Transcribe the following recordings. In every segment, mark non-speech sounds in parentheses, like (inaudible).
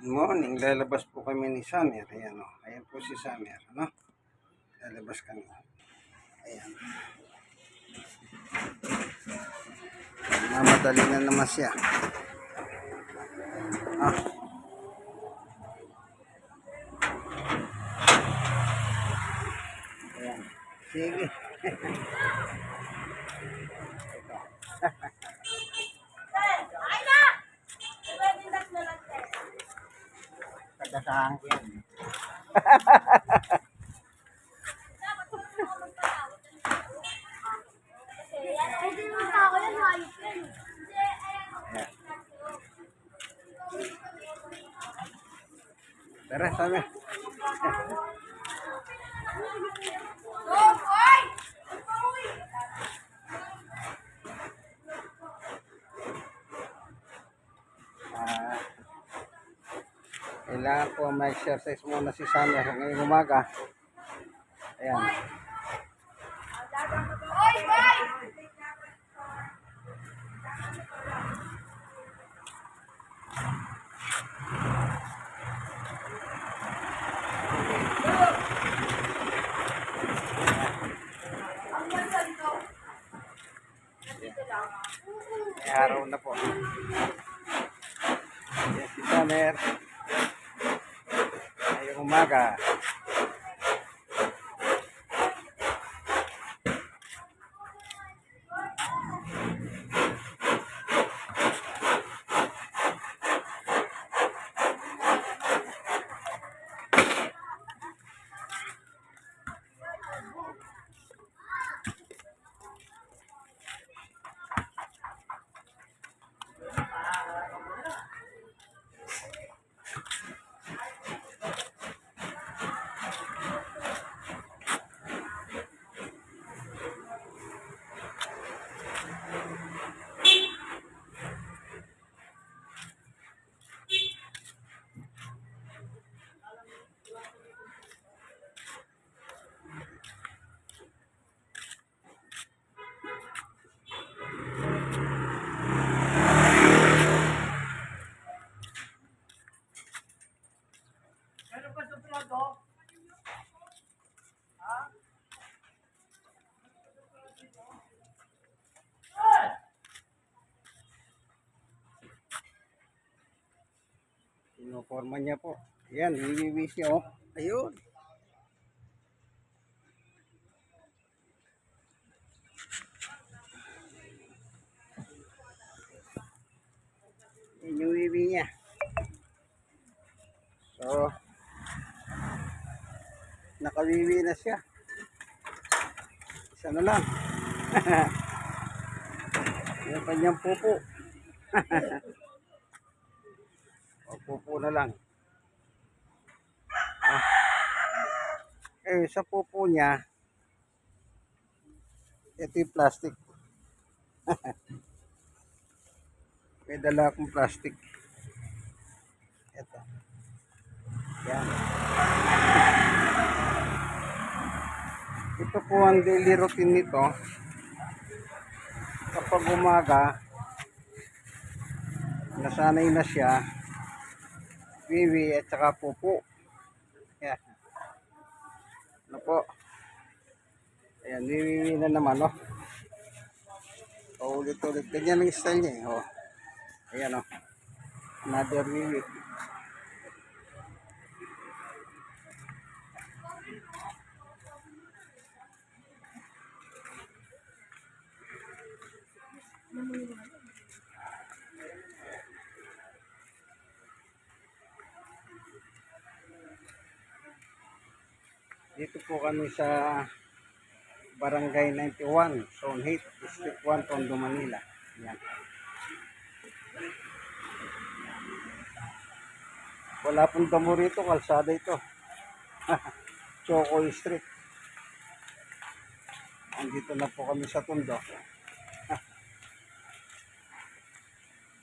Good morning. Lalabas po kami ni Summer. Ayan o. Ayan po si Summer. Ano? Lalabas kami. Ayan. Mamadali na naman siya. Ah. Ayan. Sige. (laughs) (laughs) Kadasahan ko yan. Tara, Summer. Oh, boy! Ah, po ma-exercise muna si Summer ngayong umaga. Ayan. May araw na po. Ayan si Summer. Ngayong umaga. Pinuforma niya po. Ayan, wiwiwi siya oh. Ayun. Yan wiwi niya. So, nakawiwi na siya. Isa na lang. (laughs) yung kanyang pupo. (laughs) O, pupo na lang. Ah. Eh, sa pupo niya, ito yung plastic. (laughs) May dala akong plastic. Ito. Yan. Ito po ang daily routine nito. Kapag umaga, nasanay na siya, wiwi at saka pupo. Yan. Ano po? Ayan, wiwi na naman, oh. Paulit-ulit. Ganyan ang style niya, eh, oh. Ayan, oh. Another wiwi. Dito po kami sa Barangay 91, Zone 8, District 1, Tondo, Manila. Yan. Wala pong damo rito, kalsada ito. (laughs) Choco Street. Andito na po kami sa Tondo. (laughs)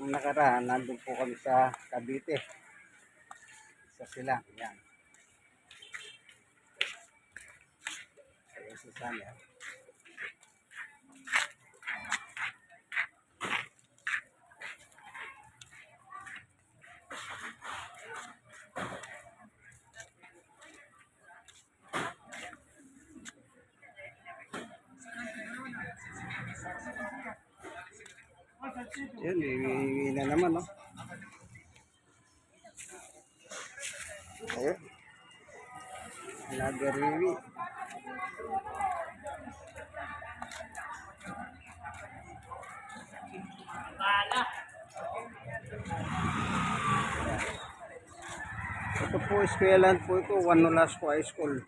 Nung nakaraan, nandun po kami sa Cavite. Sa sila. Yan. Susana. Yun, na naman, no? Ito po, eskwelahan po ito, Wanolasco High School.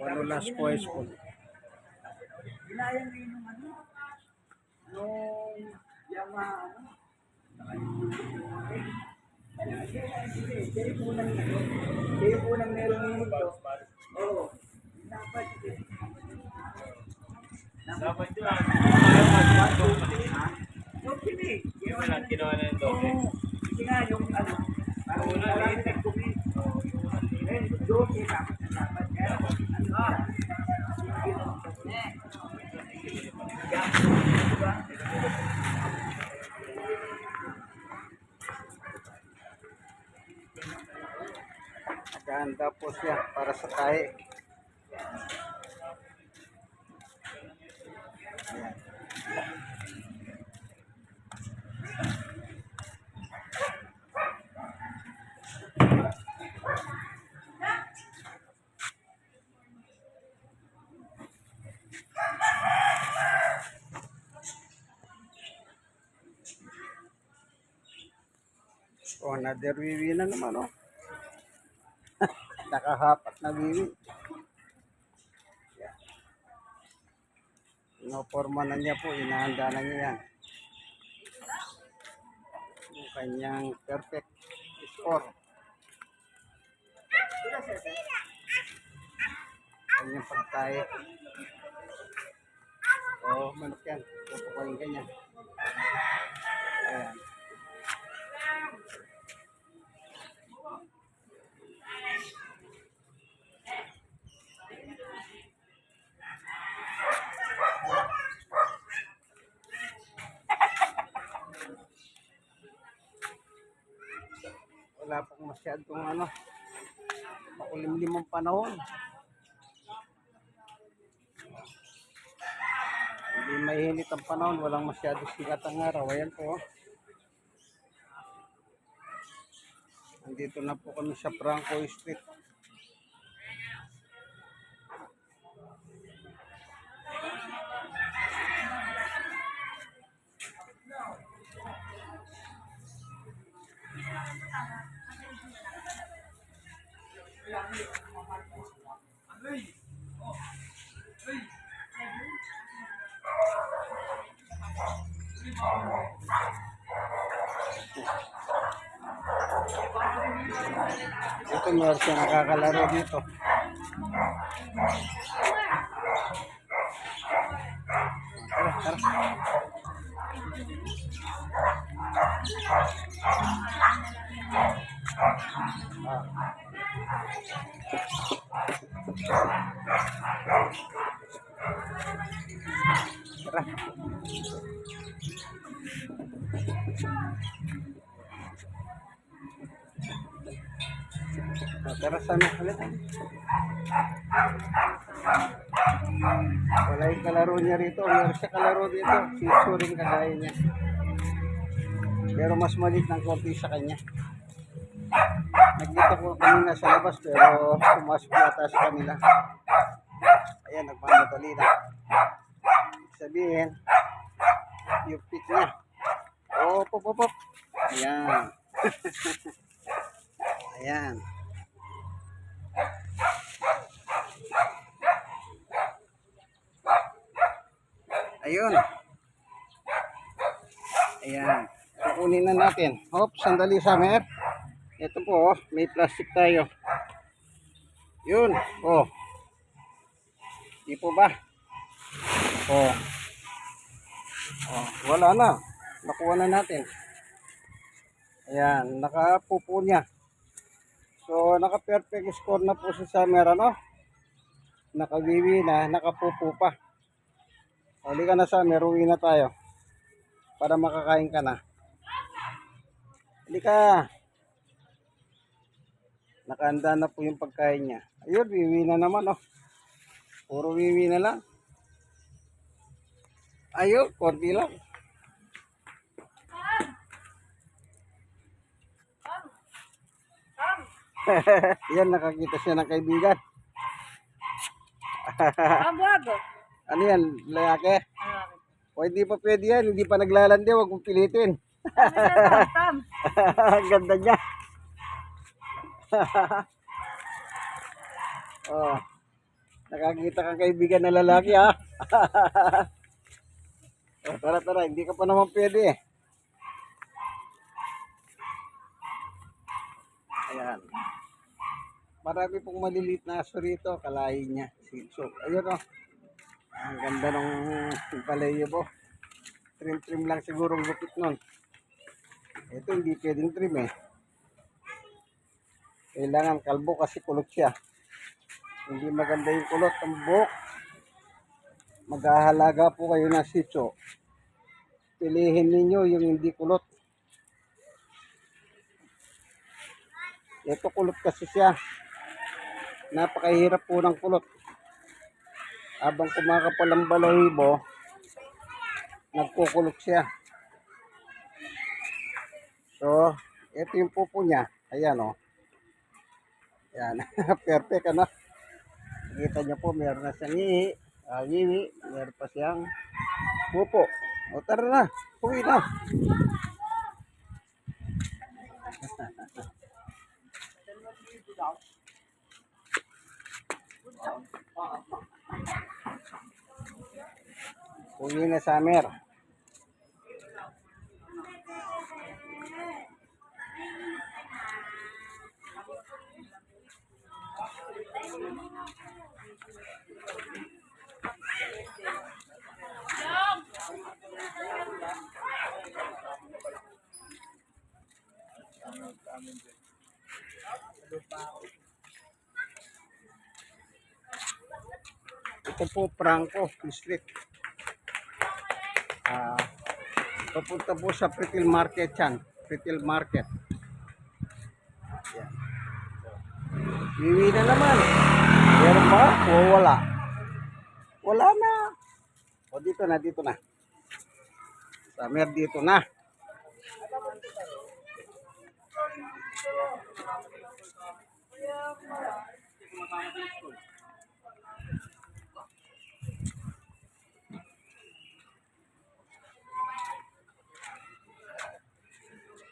Wanolasco High School. Ginaya mo yung ano, nung Yama, Kaya po nang kaya po nang meron yung ito. Oo. Dapat, Dapat yun. kini. Wala, kinuha na yung doble. Nga yung ano, Nagahanda po siya para sa tae. Another wiwi na naman, oh. (laughs) Nakahapat na wiwi. Yan. Pinoporma na niya po, inahanda na niya yan. Yung kanyang perfect score. Kanyang pagtaye. Oh, manok yan. Pupukain ka niya. Ayan. Wala pong masyadong ano makulimlim ang panahon. Hindi mainit ang panahon walang masyadong sikat ang araw. Ayan po nandito na po kami sa Franco Street dito meron siya nakakalaro dito tara Tara. Dito. Sitso rin kagaya niya. Pero mas maliit ng konti sa kanya. Nagdito ko kanina sa labas pero pumasok yata sa kanila. Ayan, nagmamadali na. Sabihin, yung pick niya. Oh, pop, pop, pop. Ayan. (laughs) Ayan. Ayun. Ayan. Kukunin na natin. Hop, sandali summer. Ito po, oh, may plastic tayo. Yun. Oh. Di po ba? Oh. Oh, wala na. Nakuha na natin. Ayan, nakapupo niya. So, naka-perfect score na po si Summer, ano? Nakawiwi na, nakapupo pa. Huli ka na sa, may ruwi na tayo. Para makakain ka na. Huli ka. Nakaanda na po yung pagkain niya. Ayun, wiwi na naman oh. Puro wiwi na lang. Ayun, konti lang. (laughs) Yan, nakakita siya ng kaibigan. Ang bago. Ano yan, lalaki? O hindi pa pwede yan, hindi pa naglalandi, huwag mong pilitin. Ang (laughs) ganda niya. (laughs) oh. Nakakita kang kaibigan na lalaki ha. (laughs) oh, tara tara, hindi ka pa naman pwede eh. Ayan. Marami pong maliliit na aso rito, kalahi niya. So, ayun oh. Ang ganda ng palayo po. Trim-trim lang siguro ang gupit nun. Ito hindi pwedeng trim eh. Kailangan kalbo kasi kulot siya. Hindi maganda yung kulot ng buhok. Maghahalaga po kayo ng sitso. Pilihin ninyo yung hindi kulot. Ito kulot kasi siya. Napakahirap po ng kulot. Habang kumakapal ang balahibo, nagkukulot siya. So, ito yung pupo niya. Ayan o. Oh. Ayan. (laughs) Perfect ano. Kita niyo po, meron na siyang ihi. Uh, ihi. Meron pa siyang pupo. O tara na. Uwi na. (laughs) Uwi na summer. Ito po Franco District. Papunta po sa Pritil Market yan. Pritil Market. Iwi na naman. Meron ba? O wala? Wala na. O dito na, dito na. Summer dito na.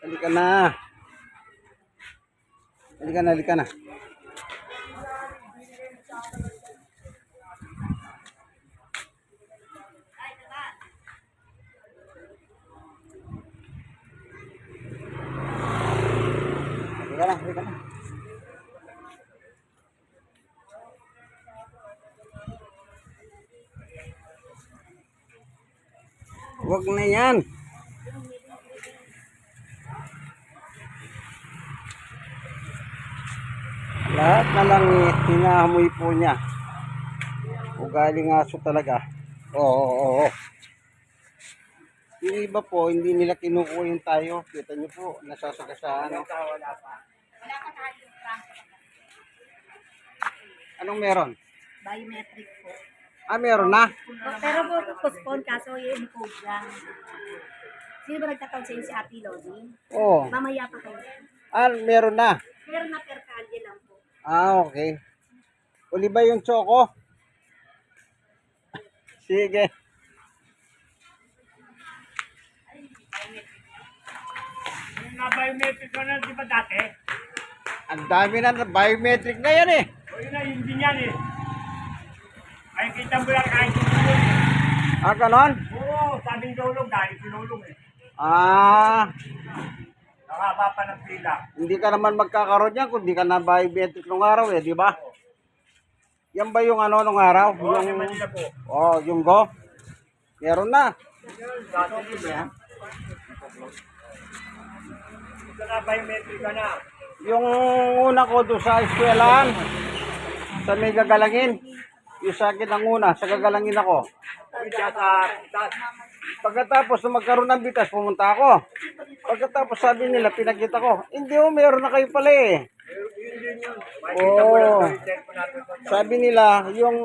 Halika na. Halika na, halika na. Yan. Lang eh, hinahamoy po niya. Ugaling aso talaga. Oo, oo, oo. Yung iba po, hindi nila kinukuha yung tayo. Kita niyo po, nasasagasaan. no? Anong meron? Biometric po. Ah, meron na. Pero po, postpone kaso yun po lang. Sino ba nagtatawag sa inyo si Ate Lodi? Oo. Mamaya pa kayo. Ah, meron na. Pero na po. Ah, okay. Uli ba yung choco? (laughs) Sige. Yung nga biometric ko na, di ba dati? Ang dami na na biometric na yan eh. O yun na, yung din yan eh. Ay, kita mo lang kahit sinulong. Ah, ganon? Oo, sabing dulong, dahil sinulong eh. Ah, Nakaba pa ng pila. hindi ka naman magkakaroon yan kung di ka na biometric nung araw eh, di ba? Yan ba yung ano nung araw? Oo, Yung, Manila po. oh, yung go? Meron na. Dati din eh. Ito na, biometric ka na. Yung una ko doon sa eskwelahan, sa may gagalangin. Yung sa akin ang una, sa gagalangin ako. Sa. Pagkatapos na magkaroon ng bitas, pumunta ako. Pagkatapos sabi nila, pinakita ko, hindi oh, meron na kayo pala eh. Oo. natin. Sabi nila, yung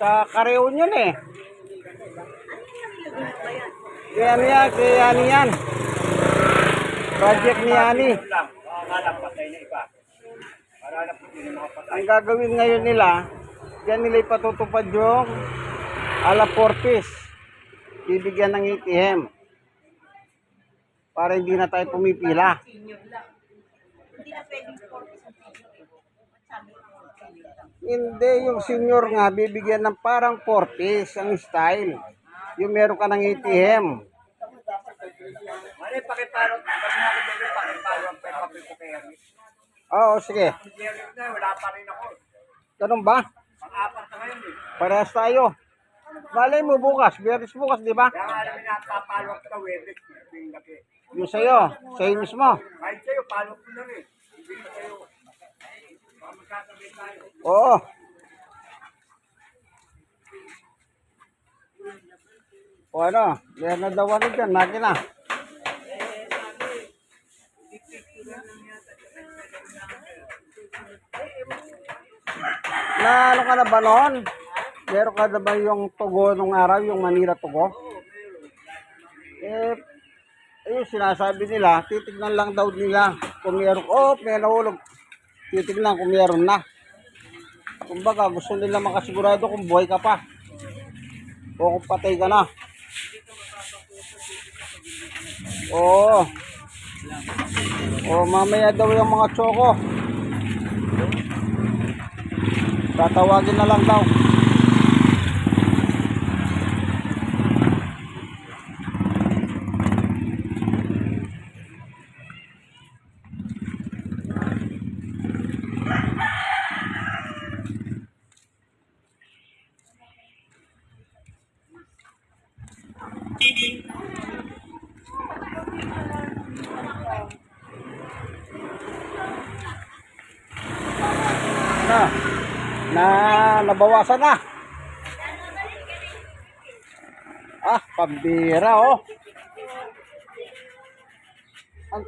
sa kareon yun eh. Kaya ano yan, kaya ano yan. Project ni Ani. Yun lang. Makakala, patay na iba. Wala na po hindi makapatay. Ang gagawin ngayon nila, diyan nila ipatutupad yung ala porpis. Bibigyan ng ATM. Para hindi na tayo pumipila. Hindi 40 yung senior nga, bibigyan ng parang porpis ang style. Yung meron ka ng ATM. Mali, pakipalo. Pag ko kay Hermes. Oo, sige. Wala pa rin ako. Ganun ba? Pang-apat na eh. Parehas tayo. Malay mo bukas, biyernes bukas, di ba? Kaya alam na, papalo ko sa Webex. Yung laki. Yung sa'yo, sa'yo mismo. Kahit sa'yo, palo ko na rin. Hindi ko sa'yo. Baka magkasabay tayo. Oo. O ano, meron na daw ano dyan, makina. Na ano ka na ba noon? Meron ka na ba yung tugo nung araw, yung Manila tugo? Eh, ayun sinasabi nila, titignan lang daw nila kung meron, oh, may nahulog. Titignan kung meron na. Kumbaga, gusto nila makasigurado kung buhay ka pa. O kung patay ka na. Oo. O mamaya daw yung mga tsoko. Tatawagin na lang daw. Na. Na nabawasan na. Ah, pambira oh. Ang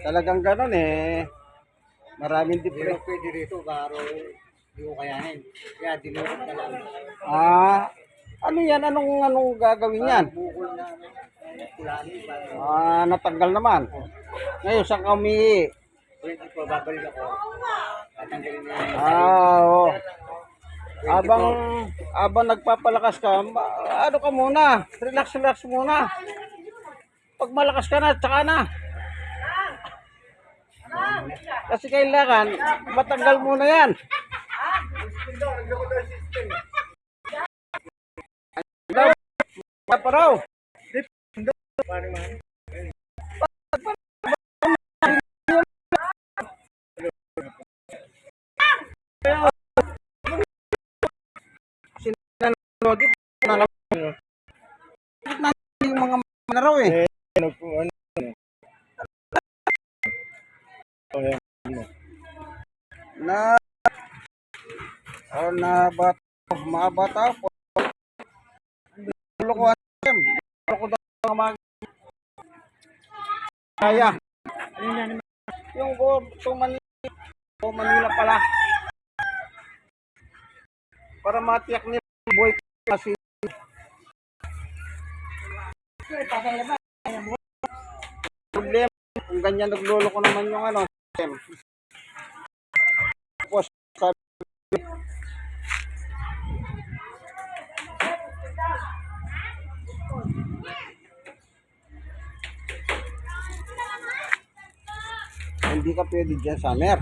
Talagang ganun eh. Maraming different. pwede rito, baro. Hindi ko kayanin. Kaya dinurot na lang. Ah, ano yan? Anong anong gagawin yan? Bukol na kulani. Ah, natanggal naman. Ngayon, saan ka umihi? Pwede po, babalik ako. Tatanggalin na yan. Ah, oo. Abang, abang nagpapalakas ka, ano ka muna, relax, relax muna. Pag malakas ka na, tsaka na. Kasi kailangan, matanggal muna yan. Daw, pa raw. Lodi, na yung mga na raw eh. Na oh, na bat mga bata po. Loko atem. Loko daw mga Kaya. Yung go to Manila, to Manila pala. Para matiyak yung buhay kasi problema kung ganyan nagluloko naman yung ano system. Tapos sabi hindi ka pwede dyan summer.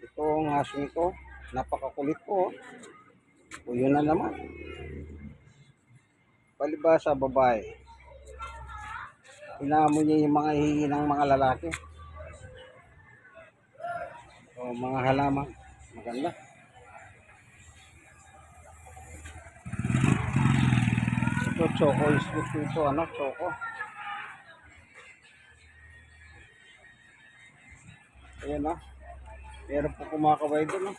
Ito ang hasong ito. Napakakulit po. O yun na naman. Palibasa babae. Inaamo niya yung mga hihingi ng mga lalaki. O mga halaman. Maganda. Ito choco is ito ano choco. Ayan na. Meron po kumakaway doon no.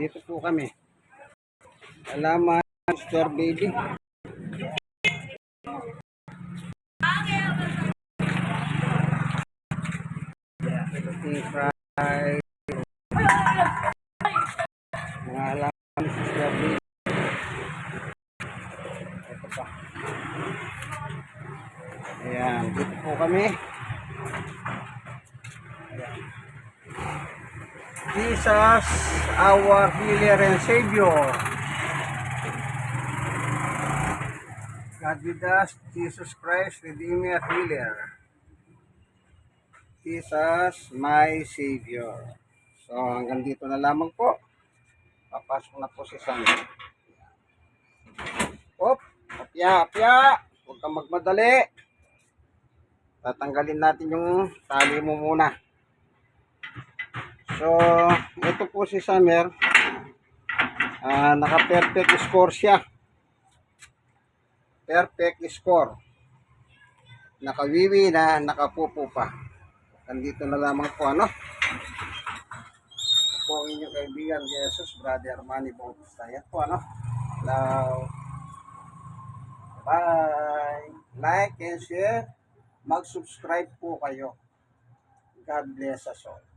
Dito po kami. Alaman, Mr. Baby. Fry. Mga alaman, Mr. Baby. Ito pa. Ayan, dito po kami. Jesus, our healer and savior. God with us, Jesus Christ, Redeemer, Healer. Jesus, my Savior. So, hanggang dito na lamang po. Papasok na po si Sandy. Op, apya, apya. Huwag kang magmadali. Tatanggalin natin yung tali mo muna. So, ito po si Summer. Ah, naka-perfect score siya. Perfect score. Nakawiwi na, nakapupo pa. Nandito na lamang po, ano? Po ang inyong kaibigan, Jesus, Brother Manny Bautista. Yan po, ano? Hello. Bye. Like and share. Mag-subscribe po kayo. God bless us all.